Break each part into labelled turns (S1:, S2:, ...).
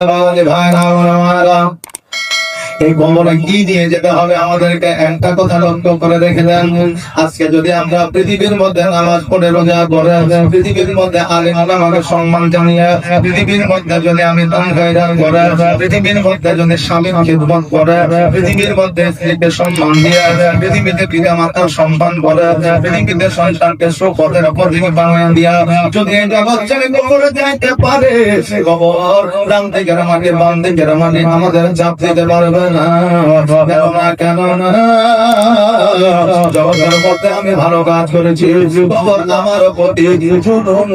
S1: भगवान नमः এই কবরে কি দিয়ে যেতে হবে? আমাদেরকে একটা কথা লক্ষ্য করে রেখে দেন। আজকে যদি আমরা পৃথিবীর মধ্যে নামাজ পড়ে রোজা করে পৃথিবীর মধ্যে আলিম আমাকে সম্মান জানিয়ে পৃথিবীর মধ্যে যদি আমি দান করে পৃথিবীর মধ্যে যদি স্বামীর খিদমত করে পৃথিবীর মধ্যে স্ত্রীকে সম্মান দিয়ে পৃথিবীতে পিতা মাতার সম্মান করে পৃথিবীতে সন্তানকে সুখের থেকে বানিয়ে দিয়া যদি জগৎ কবরে যাইতে পারে, সে কবর রাম থেকে মাটি বাম থেকে মাটি আমাদের চাপ দিতে পারবে না কেন কেন না? জগতের মধ্যে আমি ভালো কাজ করেছি কবর আমার প্রতি কিছু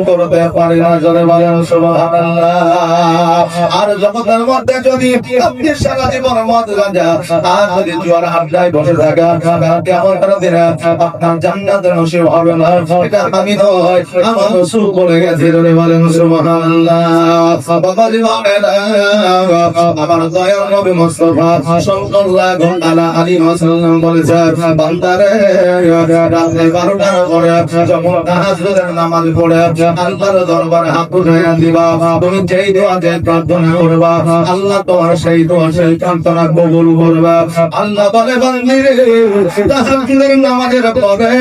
S1: করতে পারি না জলে বলেন সুবহানাল্লাহ। আর জগতের মধ্যে যদি আপনি সারা জীবন মদ গাঁজা আর যদি জোয়ার আড্ডায় বসে থাকা কেমন কোনো দিনে আপনার জান্নাতের নসিব হবে না, এটা আমি নয়, আমার রসুল বলে গেছে জলে বলেন সুবহানাল্লাহ। বাবাজি বলেন আমার দয়াল নবী মুস্তাফা সাল্লাল্লাহু আলা আলাইহি ওয়াসাল্লাম বলেছেন, বান্দারে, রাতে 12টার পরে যখন তাহাজ্জুদের নামাজ পড়ে আল্লাহর দরবারে হাত উঠাইয়া দিবা। তুমি যেই দোয়া প্রার্থনা করবা, আল্লাহ তোমার সেই দোয়া, সেই প্রার্থনা কবুল করবে। আল্লাহ বলে বান্দিরে নামাজের পরে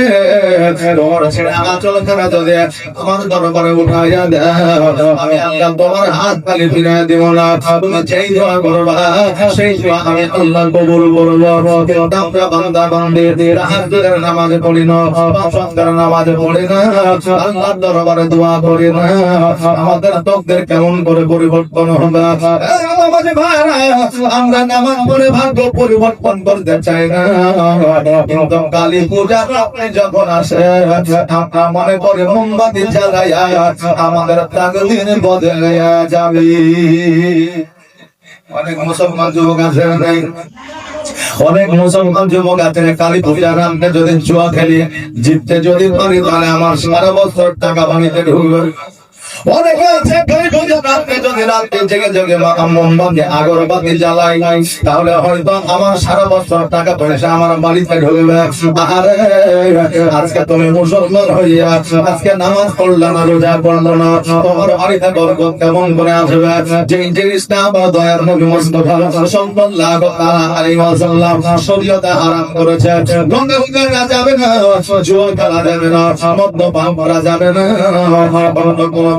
S1: আমার দরবারে উঠাইয়া দাও, আমি আল্লাহ তোমার হাত খালি ফিরে দিব না। তুমি যেই দোয়া করবা, সেই দোয়া আমি আল্লাহ কবুল করব না ওয়াক্তের নামাজ দরবারে দোয়া করি না, আমাদের কেমন করে পরিবর্তন হবে? আমরা নামাজ পড়ে পরিবর্তন করতে চাই না। কিন্তু কালী পূজার রাত্রে যখন আসে, আমরা মনে করে মোমবাতি জ্বালাইয়া আমাদের বদলে যাবে। অনেক মুসলমান যুবক আছে নাই অনেক মুসলমান যুবক আছে কালী পূজার নামে যদি জুয়া খেলি, জিততে যদি পারি তাহলে আমার সারা বছর টাকা বানিতে ঢুকবে। অনেকে আছে কালী যদি রাতে জেগে জেগে মোমবাতি আগরবাতি জ্বালাই তাহলে হয়তো আমার সারা বছর টাকা পয়সা আমার বাড়িতে ঢুকবে আরে আজকে তুমি মুসলমান হইয়া আজকে নামাজ পড়ল না, রোজা পড়ল না, তোমার বাড়িতে বরকত কেমন করে আসবে? যে জিনিসটা আমার দয়ার নবী মুস্তাফা সাল্লাল্লাহু আলাইহি ওয়াসাল্লাম শরীয়তে হারাম করেছে। গঙ্গা গঙ্গা যাবে না জুয়া খেলা যাবে না, মদ্যপান করা যাবে না অন্য কোনো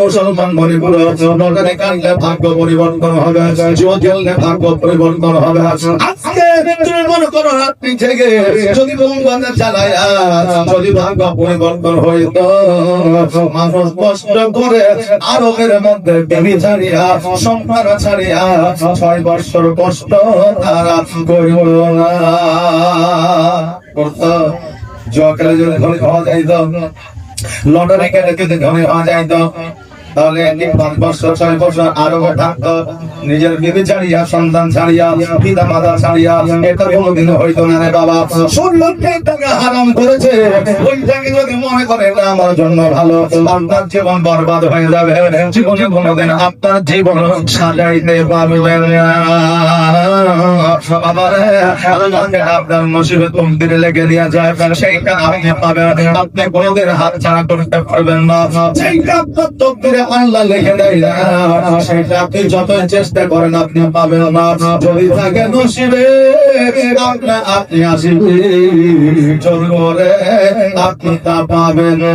S1: মুসলমান মনে ভাগ্য পরিবর্তন হবে। ভাগ্য পরিবর্তন হবে। যদি ভাগ্য পরিবর্তন হইতো মানুষ কষ্ট করে আরবের মধ্যে বেবি ছাড়িয়া, সংসার ছাড়িয়া ছয় বছর কষ্ট তারা করিল না। করতো। জকালে যদি ধরে হওয়া যাইতো। লন্ডনে গেলে যদি ধরে হওয়া যাইতো। তাহলে পাঁচ ছয় বছর আরও নিজের ছাড়িয়া, সন্তান ছাড়িয়া পিতা মাতা ছাড়িয়া এটা কোনোদিন না রে বাবা। হারাম করেছে। যদি মনে করে আমার জন্য ভালো? আপনার জীবন বরবাদ হয়ে যাবে। জীবনে কোনোদিন আপনার জীবন সাজাইতে পারবেন আপনার লেগে দিয়া যায়। সেইটা আপনি পাবেন আপনি কোনোদিন হাত ছাড়া করতে পারবেন না। সেইটা আপনার আল্লাহ লিখে দেয় সেটা আপনি যতই চেষ্টা করেন, আপনি পাবেন না। যদি থাকে নসিবে, আপনি আপনি আসিবে। জোর করে আপনি তা পাবেন না।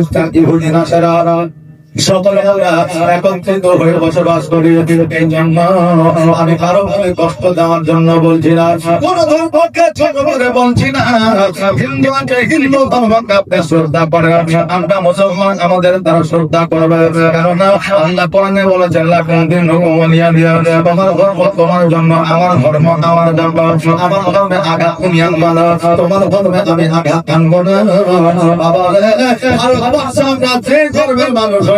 S1: খ্রিস্টান ইহুদি নাসারা সকলে আমরা একত্রিত হয়ে বসবাস করি এই জন্য। আমি কারও ভাবে কষ্ট দেওয়ার জন্য বলছি না। কোন ধর্মকে ছোট করে বলছি না। হিন্দু ধর্মকে আপনি শ্রদ্ধা করেন। আমরা মুসলমান, আমাদের তারা শ্রদ্ধা করবে। কেননা আল্লাহ কোরআনে বলেছেন তোমার ধর্ম তোমার জন্য, আমার ধর্ম আমার আমার ধর্মে আঘাত তুমি তোমার ধর্মে আমি আঘাত আনব না। বাবা ধর্মের মানুষ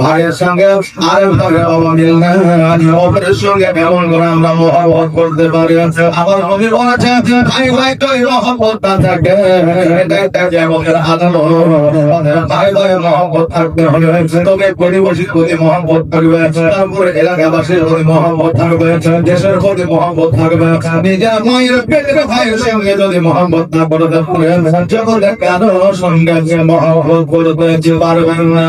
S1: ভাইয়ের সঙ্গে আরে মিল অপরের সঙ্গে কেমন করে আমরা মহাবত করতে পারি? আমার নবী বলেছে ভাই ভাই তো থাকে আনন্দ ভাই ভাই মহাবত থাকতে হবে। তবে পরিবেশের প্রতি মহাবত থাকবে, তারপরে এলাকাবাসীর প্রতি মহাবত থাকবে, দেশের প্রতি মহাবত থাকবে। নিজের মায়ের পেটের ভাইয়ের সঙ্গে যদি মহাবত না করতে পারেন জগতে কারও সঙ্গে যে মহাবত করতে পারবেন না।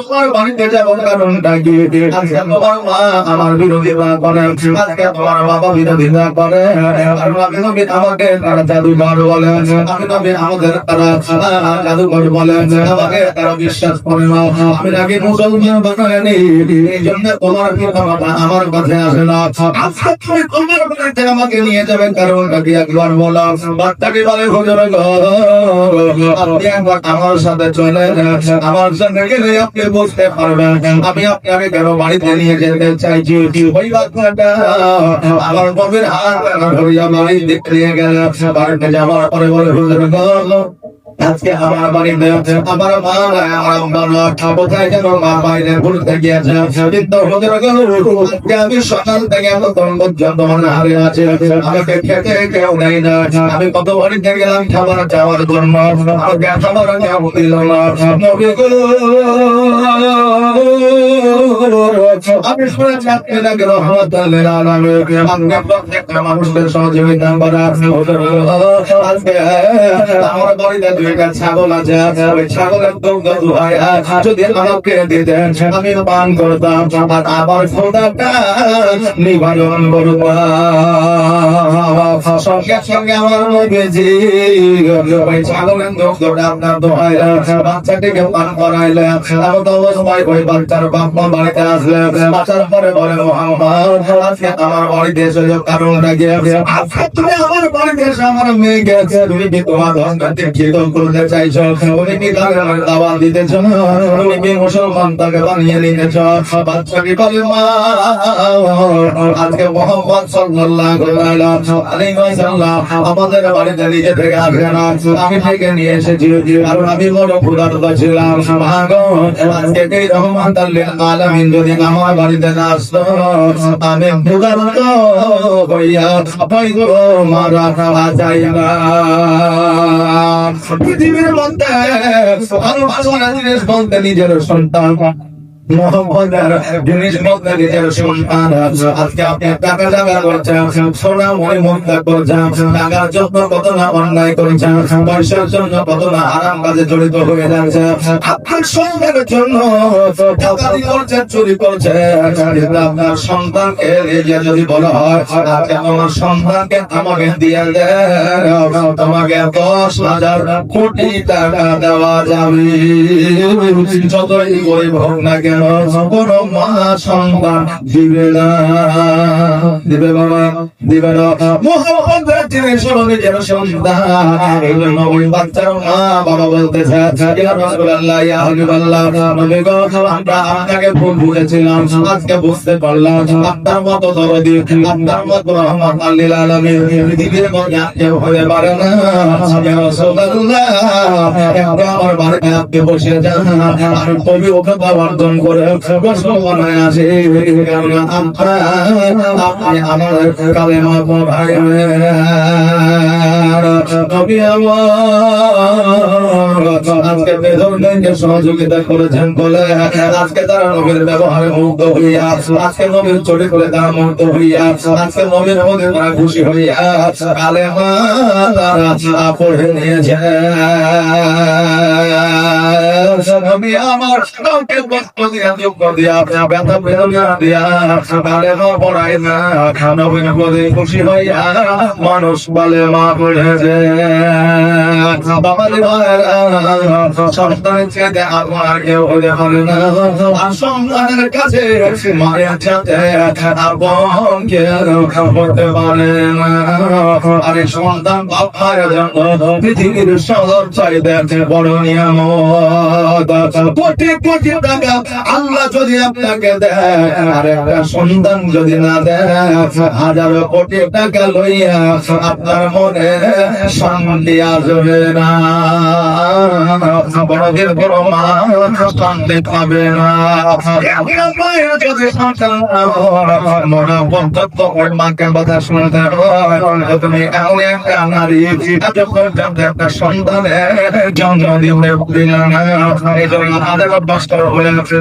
S1: তোমার বাড়িতে যাব কারণটা কি আজকে তোমার মা আমার কাছে আসে না। আমাকে নিয়ে যাবে কারণটা কি একবার বলো। বাচ্চাকে বলে, হুজুর আমার সাথে চলে আমার সঙ্গে গেলে আপনি বুঝতে পারবে আমি আপনাকে কেন বাড়িতে নিয়ে যেতে চাইছি? ওই বাচ্চাটা আমার কবির হাত ধরিয়া বাড়ি দেখতে গেল। বাড়িতে যাওয়ার পরে বলে আজকে আমার বাড়িতে আমার মা আমার কোথায় যেন মা বাইরে ঘুরতে গিয়েছে কিন্তু ওদের আজকে আমি সকাল থেকে এখন পর্যন্ত মনে হারে আছে, আমাকে খেতে কেউ নেই না, আমি কত বাড়িতে গেলাম, খাবার চাওয়ার জন্য আমাকে আমি মানুষদের সহযোগিতা করা আজকে আমার বাড়িতে দুইটা ছাগল আছে ওই ছাগলের দুগ্ধ দুহাই যদি আমাকে দিতেন আমি পান করতাম আর আমার খোদাটা নিবারণ করতাম। সঙ্গে সঙ্গে আমার নবীজি, ওই ছাগলের দুগ্ধটা আপনার দোহাই বাচ্চাটিকে পান করাইলে আমি তো অবশ্যই ওই বাচ্চার বাপ বাড়িতে আসলে আসার পরে বলে আমার বাড়িতে এসে কারণটা গিয়ে আমার বাড়িতে এসে আমার মেয়েকে তুমি কি তোমার খিত করতে চাইছো তুমি তাকে দাওয়াত দিতেছ তুমি মুসলমান তাকে বানিয়ে নিতেছ বাচ্চাকে বলে আজকে মোহাম্মদ আমাদের বাড়িতে নিজে থেকে আসে না। আমি থেকে নিয়ে এসেছি, কারণ আমি বড় ক্ষুধার্ত ছিলাম। রহমান আলামিন যদি আমার বাড়িতে না আসতো, আমি ক্ষুধার্ত হইয়া হয়তো মারা খাওয়া না পৃথিবীর মধ্যে ভালোবাসার জিনিস বলতে নিজের সন্তান। জিনিস বলতে নিজের কত না অন্যায় করেছেন কত না আরাম কাজে জড়িত চুরি করছেন। আপনার সন্তানকে যদি বলা হয় আমার সন্তানকে আমাকে দিয়ে দেন। তোমাকে দশ হাজার কোটি টাকা দেওয়া যাবে। যতই গরিব হোক না কেন কোন মা সন্তান দিবে না। দিবে বাবা, দিবে না। মোহাম্মদ তিনি শুনো, নিজের সন্তান। এই জন্য ওই বাচ্চার মা বাবা বলতেছে রাসূলুল্লাহ হাবিবাল্লাহ নবী গো আমরা আপনাকে ভুল বুঝেছিলাম, আজকে বুঝতে পারলাম। আপনার মতো দরদি, আপনার মতো কেউ হতে পারে না। আমার বসে যান আমি কবি ওকে অর্জন কালেমা সহযোগিতা করেছেন বলে আজকে তারা নবীর ব্যবহারে মুগ্ধ হইয়া আজকে নবীর চড়ে করে তারা মুগ্ধ হইয়া আজকে নবীর মধ্যে তারা খুশি হইয়া কালে তারা পড়ে নিয়েছে আমার দুঃখ খুশি হইয়া মানুষ বলে, মা পড়েছে না। আরে সন্তান সদর চাইতে বড় নিয়ামত। কোটি কোটি টাকা আল্লাহ যদি আপনাকে দেয়, আর একটা সন্তান যদি না দেয়, হাজারো কোটি টাকা লইয়া আপনার মনে শান্তি আসবে না। বড়দের বড় মা শান্তি পাবে না। মাকে কথা শুনতে তুমি একটা নারী একটা সন্তানের জন্ম দিলে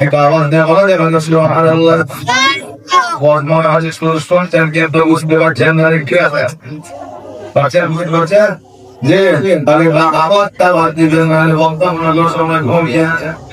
S1: আওয়াজ দিয়ে বলা যাবে না মনে হয় শুধু বুঝতে পারছেন ঠিক আছে পারছেন বুঝতে পারছেন যে আবার তাবার দিবেন নাহলে বক্তব্য সময় ঘুমিয়ে আছে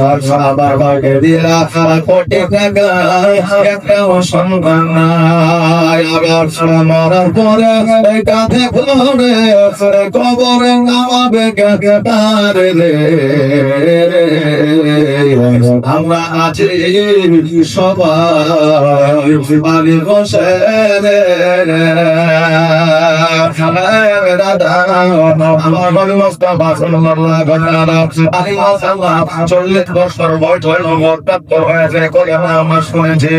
S1: আবার কাউকে দিলা কোটি একটা সন্তান আবার মরার পরে কাঁধে করে কবরে নামাবে কারে রে আমরা আছি সবাই বাড়ি বসে রে আমার বাড়ি মোস্তফা সাল্লাল্লাহু আলাইহি ওয়াসাল্লাম চল্লিশ বয়স হইল মরতাদ হয়েছে করে আমার শুনেছি।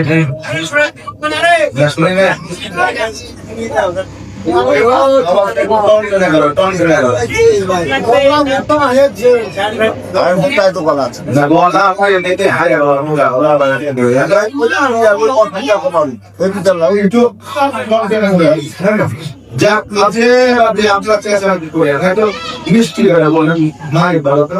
S1: যাক, আছে, আপনি আপনার চেষ্টা করে হয়তো মিষ্টি করে বলেন নাই ভালো তো।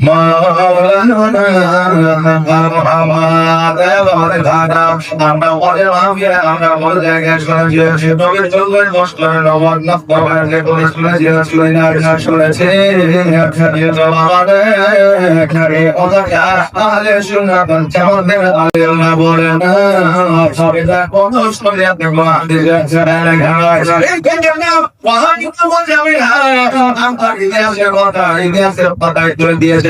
S1: মাওলানা আমাদের ঘরে ঘাটা আমরা পরে ভাবিয়ে আমরা না বাবার যে করে শুনেছি শুনে ইতিহাসের কথা ইতিহাসের কথা দিয়েছে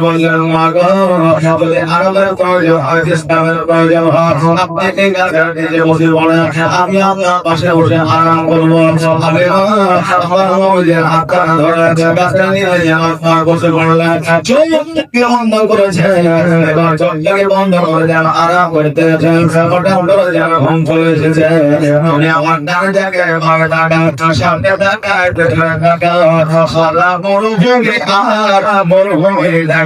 S1: বললেন মা গো বলে আরবের প্রয়োজন হয় ইসলামের প্রয়োজন হয় আপনি এই জায়গায় নিজে বসে বলেন আমি আপনার পাশে বসে আরাম করব। আমি আমার বন্ধ করেছে? বন্ধ করে আরাম করতে হঠাৎ করে যেন ঘুম চলে এসেছে। উনি আমার আর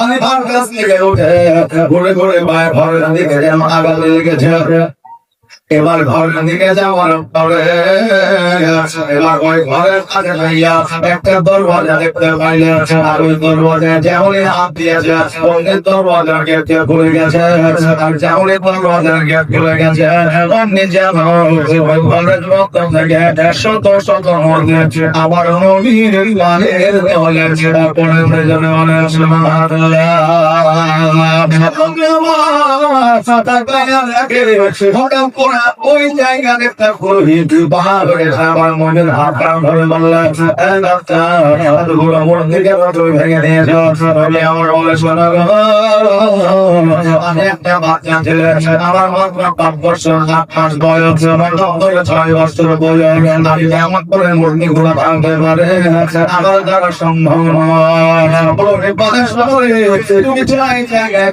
S1: আমি ভার কাছ থেকে উঠে ঘুরে ঘুরে ভাই ঘরের দিকে আগালে লেগেছে এবার ঘর দিকে যাওয়ার পরে এবার ওই ঘরের কাছে যাইয়া একটা দরওয়াজা দেখতে পাইলে আর ওই দরওয়াজা যেমনই হাত দিয়েছে অমনি দরওয়াজার গেট খুলে গেছে আর যেমনই দরওয়াজার গেট খুলে গেছে অমনি যেন ওই ঘরের মধ্য থেকে শত শত মধ্যে আবার নবীর গানের ছেড়া পড়ে জন্য অনেক হঠাৎ করে ওই জায়গা দেখতে খুবই পাহাড়ে আমার মনের হাত কান ধরে তুমি আমার মাত্র পাঁচ বছর বয়স। আমার ছয় বছর বয়স। আমি করে মুরগি গুলো ভাঙতে পারে? আমার সম্ভব নয়। তুমি চাই জায়গায়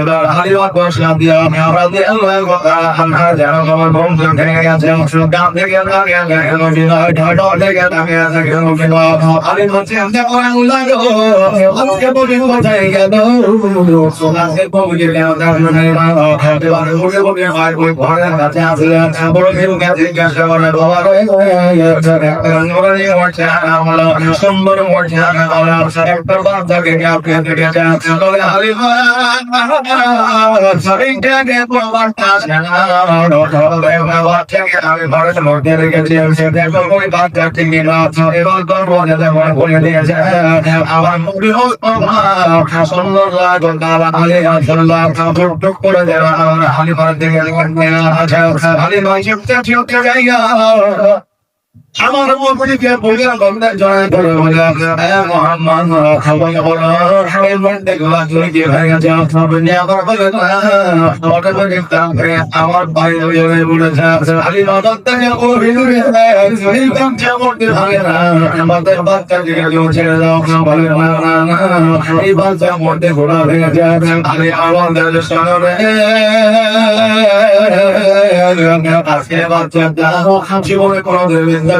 S1: এবার হালিমার বসলাম দিয়া রাজি আল্লাহ আনহা যেন আমার থেকে ভেঙে গেছে গান থেকে দাঁড়িয়ে গেল বিনয় ঢাডর থেকে দাঁড়িয়ে গেল বিনয় হালিমা চিন্তা করে লাগো আজকে বলি কোথায় গেল আজকে বলি গেল এবার উঠে বলি হয় ওই ঘরের কাছে আসলেন বড় কেউ গেছে জিজ্ঞাসা করে বাবা রে সুন্দর মরছে একটা বাচ্চাকে আপনি দেখেছেন হালিমা আমার মুড়ি হোক সুন্দর করে দেওয়া আমার হালিমার দিকে হালিমা চিপতে চিপতে জায়গা আমার মুখে বলে গন্ধ জয় করে বলে এ মোহাম্মদ খাবার বলো এই মন্ডে গুলা কি হয়ে গেছে সব নিয়ে আমার বলে ওটা বলে করে আমার ভাই হয়ে বলেছে খালি নজর থেকে ও ভিড়ে এই বাচ্চা মরতে ভাগে না আমাদের বাচ্চা দিকে কেউ ছেড়ে দাও বলে এই বাচ্চা মরতে ঘোড়া হয়ে গেছে খালি আমাদের সঙ্গে আজকে বাচ্চাটা জীবনে কোনো দেবেন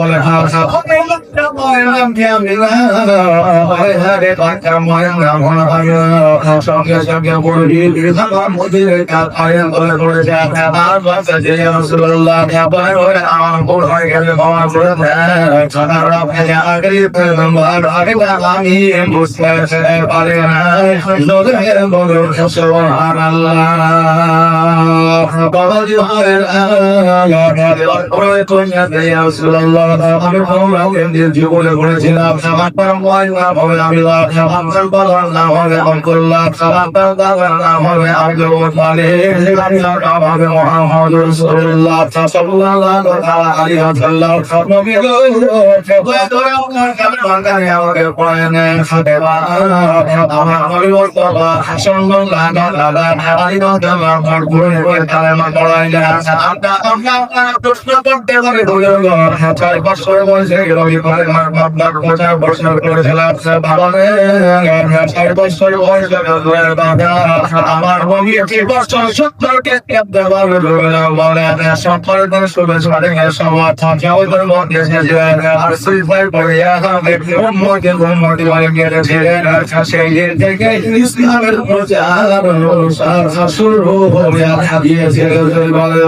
S1: বলে হ্যাঁ সঙ্গে সঙ্গে আমার আমি না আমি জীবনে করেছিলাম আপনার ময়না হবে আমি আপনার বাবার নাম হবে অঙ্কুল্লাহ আপনার দাদার নাম হবে আব্দুল মুতালিব আপনার নাম হবে মোহাম্মদ রাসূলুল্লাহ সাল্লাল্লাহু আলাইহি ওয়াসাল্লাম নবী গো দয়া করে আপনার কাছে আমাকে পড়ে নেন আমার নবী মুস্তাফা সাল্লাল্লাহু আলাইহি ওয়াসাল্লাম আমার গুণে করে কালেমা পড়াইলেন আপনার আপনার প্রশ্ন করতে চার বছর বয়সে রবি করে আপনার পঁচাশ বছর করেছিলাম বাবারে চার বছর বয়সে আমার রবি একটি বছর সত্তরকে কেঁপতে পারবে বলে সম্পর্ক শুভেচ্ছা দেখে সবার থাকে মধ্যে আর সুইফাই পড়ে উম্মকে উম্মতি বলে গিয়েছিলেন সেই দিন থেকে ইসলামের প্রচার শুরু হয়ে দিয়েছিল বলে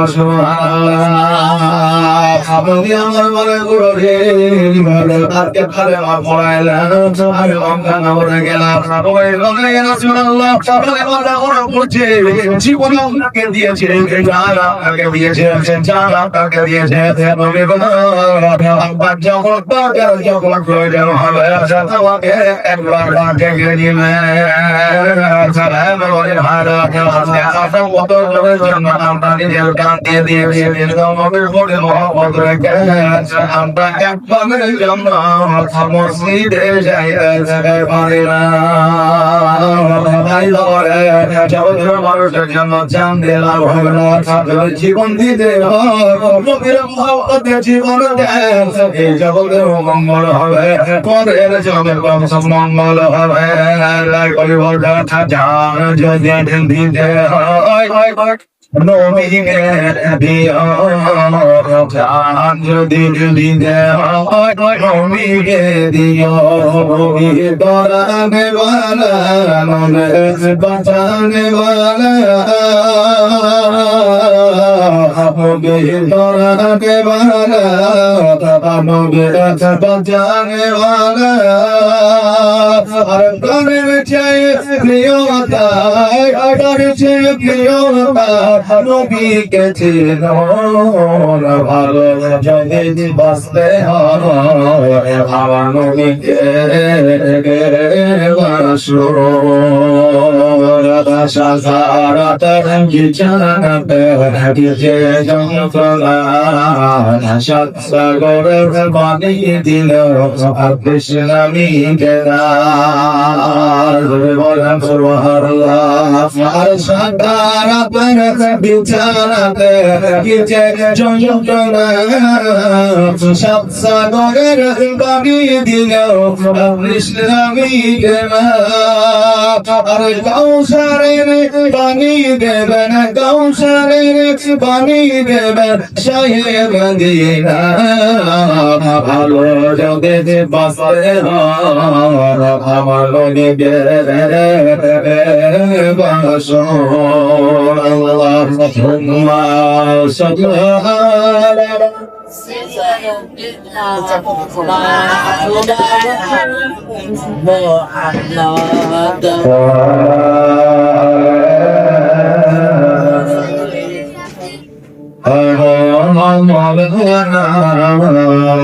S1: আপনি আমার মনে করো রে ভালো আমার পড়াইলেন আমি অঙ্কা নগরে গেলাম ওই নগরে গেলাম শুনলাম সকালে মাথা ওরা পড়ছে জীবনে আপনাকে দিয়েছে জান আপনাকে দিয়েছে জান আপনাকে দিয়েছে নবী গো আব্বার যখন দরকার যখন প্রয়োজন হবে আমাকে একবার ডেকে দিবেন সালাম বলে ভালো আজকে কত লোকের জন্য আমরা নিজের কান দিয়ে দিয়ে নবীর বলে মহব্বত রেখে আমরা জন্য মসজিদে যাই পারি না মানুষের জন্য জান দিলাম হবে না জীবন দিতে জীবন এই জগতের মঙ্গল হবে পরের জগতের মঙ্গল হবে যদি দিতে হয় যদি দিদে নবীকে দিও দরানে বালা বাঁচানে বালা দরানে বালা নবীর বাঁচানে বালা আর প্রাণের চেয়ে প্রিয়তা আটার চেয়ে প্রিয়তা নবীকে চিনো ভালো যদি বাঁচতে হয়। আমার নবীকে সাধারত বিচারতে যে যন্ত্রণা সৎসাগরের বানিয়ে দিল কৃষ্ণ মিকে আর সাধারত বিচারতে যে যন্ত্রণা সৎসাগরের বানিয়ে দিল কৃষ্ণ মিকে আর কৌশলের পানি দেবেন কৌশলের পানি দেবেন শাহে মদিনা ভালো জগে বাসে আমার নদীকে বাসো আল্লাহ ربهما سبحانه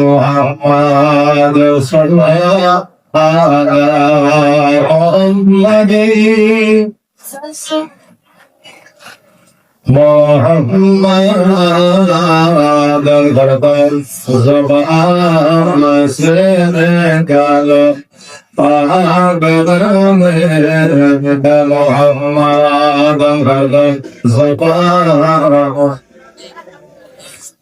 S1: محمد صلى الله على محمد الغرب زبان سر قالوا محمد الغرب زبان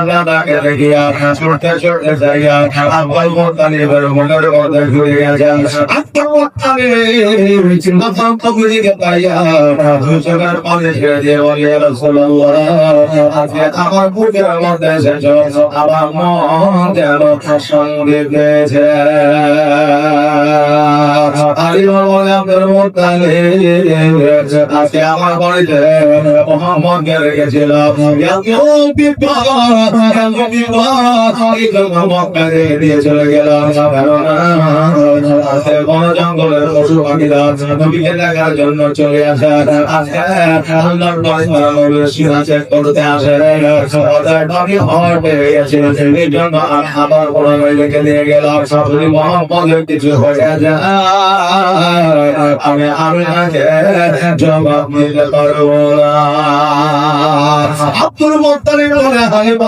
S1: জান্নাতা গিয়া ছুটতে ছুটতে যাইয়া আব্বাল মুতালিবের মনের মধ্যে ঘুরিয়া যান আব্বাল মুতালিব চিন্তাম কবুজি গায়া দুচকের পানি ছেড়ে দিয়ে বলে রাসূলুল্লাহ আজকে আমার বুকের মধ্যে এসেছ আমার মন যেন সঙ্গে গেছে আরে বলে আপনার মুতালিব আজকে আমার বাড়িতে মোহাম্মদ গেলে গেছিল বিপদ রেখেছিলাম দিয়ে চলে গেলাম বন জঙ্গলের পশু পাখিরা নবীকে দেখার জন্য চলে আসে আল্লাহর সিনা চেক করতে আসে ওদের নবী হওয়ার পেয়ে গেছে এই জন্য আমি আবার কোনো মেয়েকে নিয়ে গেলাম যদি মোহাম্মদের কিছু হয়ে যায় আমি আমি জবাব দিতে পারব না আব্দুল মোত্তালিব বলে হায়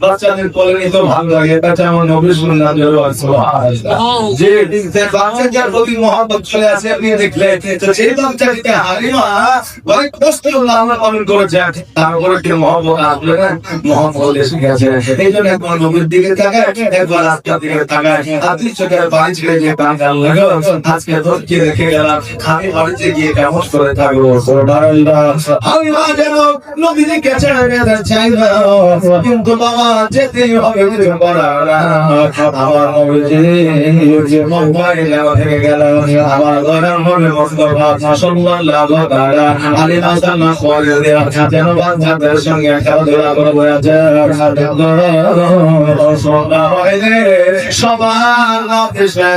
S1: বাচ্চাদের ভালো লাগে আমার নবী সুন্নাহ যে বাচ্চাটার প্রতি মহব্বত চলে আসে আপনি দেখলে তো সেই বাচ্চাটিকে হালিমা অনেক কষ্ট করে আমরা করেছে। তারপরে কি মহব্বত না মহব্বত এসে গেছে। এই জন্য একবার নবীর দিকে তাকায় একবার দিকে তাকায়। আপনি চোখের পানি ছেড়ে যে তাকাল লাগো আজকে তোর রেখে গেলাম আমি বাড়িতে গিয়ে কেমন করে থাকব আমি মা যেন যেতে চাই না কিন্তু বাবা যেতেই হবে কিছু করার আমার নবীজি যে মোবাইল থেকে গেল আমার ঘরের মনে মোস্তফা সাল্লাল্লাহু তাআলা আলী হাসান করে দেয়া যেন বাচ্চাদের সঙ্গে খেলাধুলা করে সবার অফিসে